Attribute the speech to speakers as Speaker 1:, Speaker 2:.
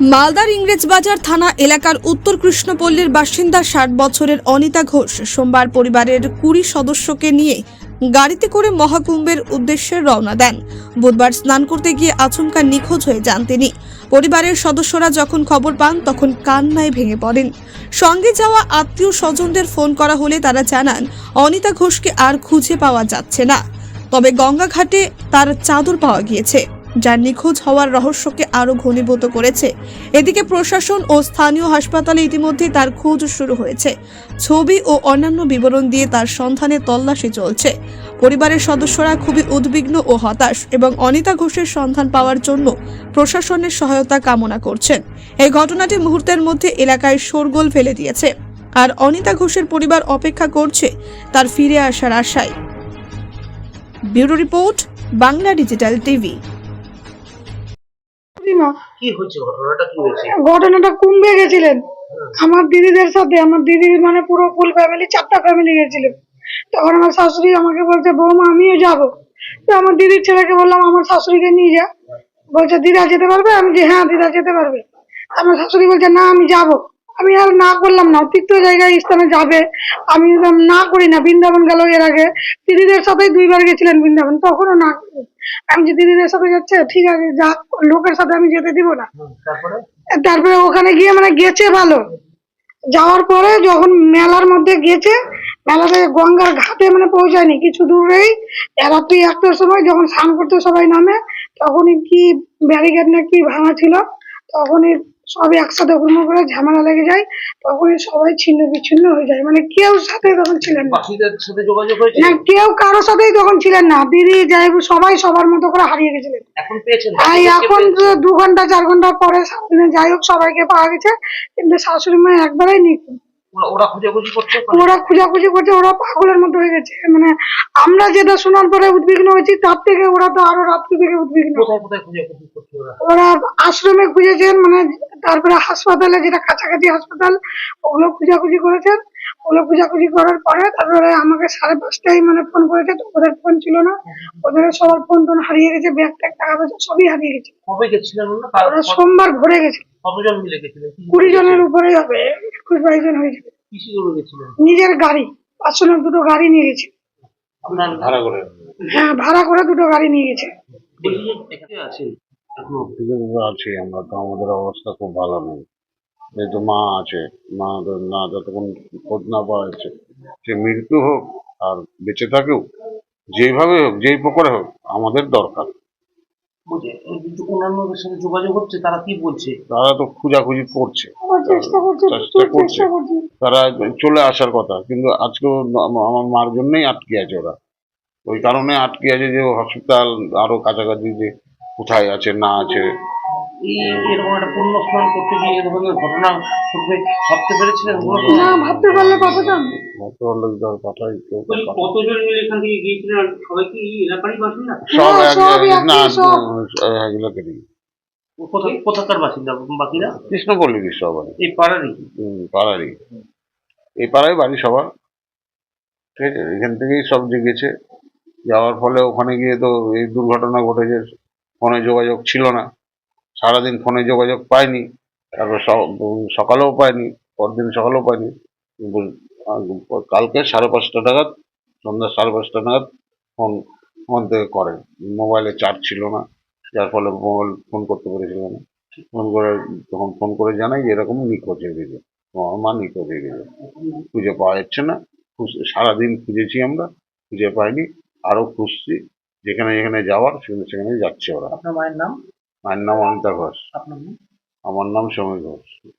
Speaker 1: মালদার ইংরেজবাজার থানা এলাকার উত্তর কৃষ্ণপল্লীর বাসিন্দা ষাট বছরের অনিতা ঘোষ সোমবার পরিবারের কুড়ি সদস্যকে নিয়ে গাড়িতে করে মহাকুম্ভের উদ্দেশ্যে রওনা দেন। বুধবার স্নান করতে গিয়ে আচমকা নিখোঁজ হয়ে যান তিনি। পরিবারের সদস্যরা যখন খবর পান, তখন কান্নায় ভেঙে পড়েন। সঙ্গে যাওয়া আত্মীয় স্বজনদের ফোন করা হলে তারা জানান, অনিতা ঘোষকে আর খুঁজে পাওয়া যাচ্ছে না। তবে গঙ্গাঘাটে তার চাদর পাওয়া গিয়েছে। যার নিখোঁজ হওয়ার রহস্যকে আরও ঘনীভূত করেছে। এদিকে প্রশাসন ও স্থানীয় হাসপাতালে ইতিমধ্যে তার খোঁজ শুরু হয়েছে। ছবি ও অন্যান্য বিবরণ দিয়ে তার সন্ধানে তল্লাশি চলছে। পরিবারের সদস্যরা খুবই উদ্বিগ্ন ও হতাশ এবং অনিতা ঘোষের সন্ধান পাওয়ার জন্য প্রশাসনের সহায়তা কামনা করছেন। এই ঘটনাটি মুহূর্তের মধ্যে এলাকায় শোরগোল ফেলে দিয়েছে। আর অনিতা ঘোষের পরিবার অপেক্ষা করছে তার ফিরে আসার আশায়। Bureau report, Bangla digital TV.
Speaker 2: কি হয়েছে? ঘটনাটা কি হয়েছে?
Speaker 3: ঘটনাটা কুম্ভে গেছিলেন। আমার দিদিদের সাথে আমার দিদির মানে পুরো ফুল ফ্যামিলি চারটা ফ্যামিলি গেছিল। তখন আমার শাশুড়ি আমাকে বলছে বৌমা আমিও যাব। তো আমার দিদির ছেলেকে বললাম আমার শাশুড়িকে নিয়ে যা। বলছে দিদা যেতে পারবে? আমি যে হ্যাঁ দিদা যেতে পারবে। আমার শাশুড়ি বলছে না আমি যাব। আমি আর না করলাম না তীর্থ জায়গায় স্থানে যাবে। আমি না করি না বৃন্দাবন গেল এর আগে। দিদিদের সাথেই দুইবার গেছিলেন বৃন্দাবন তখনও না। করি। আমি যে দিদিদের সাথে যাচ্ছে ঠিক আছে যা লোকের সাথে আমি যেতে দিব না।
Speaker 2: তারপরে?
Speaker 3: তারপরে ওখানে গিয়ে মানে গেছে ভালো। যাওয়ার পরে যখন মেলার মধ্যে গেছে মেলাতে গঙ্গার ঘাটে মানে পৌঁছায়নি কিছু দূরেই। রাত্রি একটার সময় যখন স্নান করতে সবাই নামে তখনই কি ব্যারিকেড না কি ভাঙা ছিল তখনই সব একসাথে হুড়মুড় করে ঝামেলা লেগে যায় তখন সবাই ছিন্ন বিচ্ছিন্ন হয়ে যায়। মানে কেউ সাথে তখন ছিলেন না।
Speaker 2: বাকিদের সাথে যোগাযোগ হয়েছে?
Speaker 3: না কেউ কারোর সাথেই তখন ছিলেন না। দিদি যাই হোক সবাই সবার মতো করে হারিয়ে গেছিলেন।
Speaker 2: এখন পেয়েছেন?
Speaker 3: এখন দু ঘণ্টা চার ঘণ্টা পরে সারাদিনে যাই হোক সবাইকে পাওয়া গেছে। কিন্তু শাশুড়ি মা একবারেই নিখুঁত।
Speaker 2: ওরা- খুঁজাখুঁজি করছে
Speaker 3: ওরা খোঁজাখুঁজি করছে ওরা পাগলের মতো হয়ে গেছে। মানে আমরা যেটা শোনার পরে উদ্বিগ্ন হয়েছি তার থেকে ওরা তো আরও রাত্রি থেকে উদ্বিগ্ন।
Speaker 2: কোথায় কোথায় খুঁজাখুঁজি করছে ওরা?
Speaker 3: ওরা আশ্রমে খুঁজেছেন মানে তারপরে হাসপাতালে যেটা কাছাকাছি হাসপাতাল ওগুলো খোঁজাখুঁজি করেছেন। ওগুলো খোঁজাখুঁজি করার পরে তারপরে আমাকে সাড়ে পাঁচটায় মানে ফোন করেছে তো ওদের ফোন ছিল না। ওদের সবার ফোন টোন হারিয়ে গেছে ব্যাগ ট্যাগ টাকা পয়সা সবই হারিয়ে গেছে।
Speaker 2: কবে গেছিলেন ওরা?
Speaker 3: সোমবার ভরে গেছে।
Speaker 2: কতজন মিলে গেছিলেন?
Speaker 3: কুড়ি জনের উপরেই হবে। একুশ বাইশ জন হয়ে যাবে
Speaker 2: কিসে করে গেছিলেন?
Speaker 3: নিজের গাড়ি পাঁচশোনের দুটো গাড়ি নিয়ে গেছে।
Speaker 2: আপনার ভাড়া করে।
Speaker 3: হ্যাঁ ভাড়া করে দুটো গাড়ি নিয়ে গেছে।
Speaker 4: আছি আমরা তো আমাদের অবস্থা খুব ভালো নেই। যেহেতু মা আছে মা না যতক্ষণ খোঁজ না পাওয়া যাচ্ছে সে মৃত্যু হোক আর বেঁচে থাকেও যেভাবে হোক যেই প্রকারে হোক আমাদের দরকার।
Speaker 2: অন্যান্যদের সাথে যোগাযোগ হচ্ছে তারা কি বলছে?
Speaker 4: তারা তো খোঁজাখুঁজি করছে।
Speaker 3: চেষ্টা করছে
Speaker 4: চেষ্টা করছে। তারা চলে আসার কথা কিন্তু আজকেও আমার মার জন্যই আটকে আছে ওরা। ওই কারণে আটকে আছে যে হসপিটাল আরও কাছাকাছি যে কোথায় আছে না আছে।
Speaker 2: এরকম একটা স্নান করতে গিয়ে এ ধরনের ঘটনা ঘটবে ভাবতে পেরেছিলেন
Speaker 3: না ভাবতে পারলে পাঠাতাম
Speaker 4: হয়তো হলে তার কথাই কথা-
Speaker 5: কতজন মিলে এখান থেকে গিয়েছিলেন? সবাই কি এলাকারই বাসিন্দা?
Speaker 4: সব
Speaker 3: হ্যাঁ,
Speaker 4: না।
Speaker 2: কোথাকার বাসিন্দা বাকিরা
Speaker 4: সবাই
Speaker 2: এই পাড়ারই?
Speaker 4: পাড়ারই। এই পাড়ায় বাড়ি সবার। ঠিক আছে এখান থেকেই সব জেগেছে। যাওয়ার ফলে ওখানে গিয়ে তো এই দুর্ঘটনা ঘটেছে ফোনে যোগাযোগ ছিল না। সারাদিন ফোনে যোগাযোগ পাইনি, তারপর সকালেও পাইনি, পরদিন সকালেও পাইনি। কালকে সাড়ে পাঁচটা নাগাদ, সন্ধ্যা সাড়ে পাঁচটা নাগাদ ফোন ফোন থেকে করে। মোবাইলে চার্জ ছিল না, যার ফলে মোবাইল ফোন করতে পেরেছিল না। ফোন করে, তখন ফোন করে জানাই যে এরকম নিখোঁজ হয়ে গেছে। আমার মা নিখোঁজ হয়ে গেছে। খুঁজে পাওয়া যাচ্ছে না। সারাদিন খুঁজেছি আমরা, খুঁজে পাইনি। আরও খুঁজছি, যেখানে যেখানে যাওয়ার, সেখানে সেখানে যাচ্ছে ওরা।
Speaker 2: আপনার মায়ের নাম?
Speaker 4: মায়ের নাম অনিতা ঘোষ।
Speaker 2: আপনার নাম?
Speaker 4: আমার নাম সমীর ঘোষ।